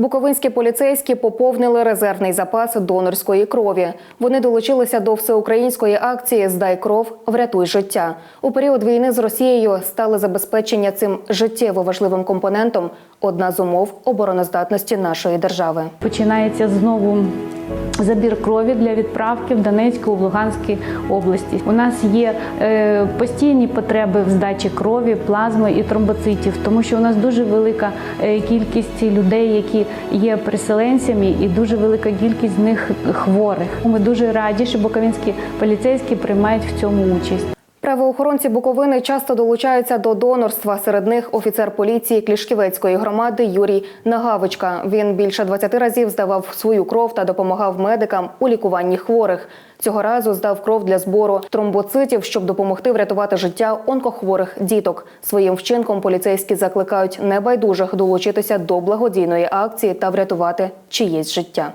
Буковинські поліцейські поповнили резервний запас донорської крові. Вони долучилися до всеукраїнської акції Здай кров, врятуй життя. У період війни з Росією стали забезпечення цим життєво важливим компонентом одна з умов обороноздатності нашої держави. Починається знову забір крові для відправки в Донецьку, в Луганській області. У нас є е, постійні потреби в здачі крові, плазми і тромбоцитів, тому що у нас дуже велика е, кількість людей, які є переселенцями, і дуже велика кількість з них хворих. Ми дуже раді, що буковинські поліцейські приймають в цьому участь. Правоохоронці Буковини часто долучаються до донорства. Серед них офіцер поліції Клішківецької громади Юрій Нагавичка. Він більше 20 разів здавав свою кров та допомагав медикам у лікуванні хворих. Цього разу здав кров для збору тромбоцитів, щоб допомогти врятувати життя онкохворих діток. Своїм вчинком поліцейські закликають небайдужих долучитися до благодійної акції та врятувати чиєсь життя.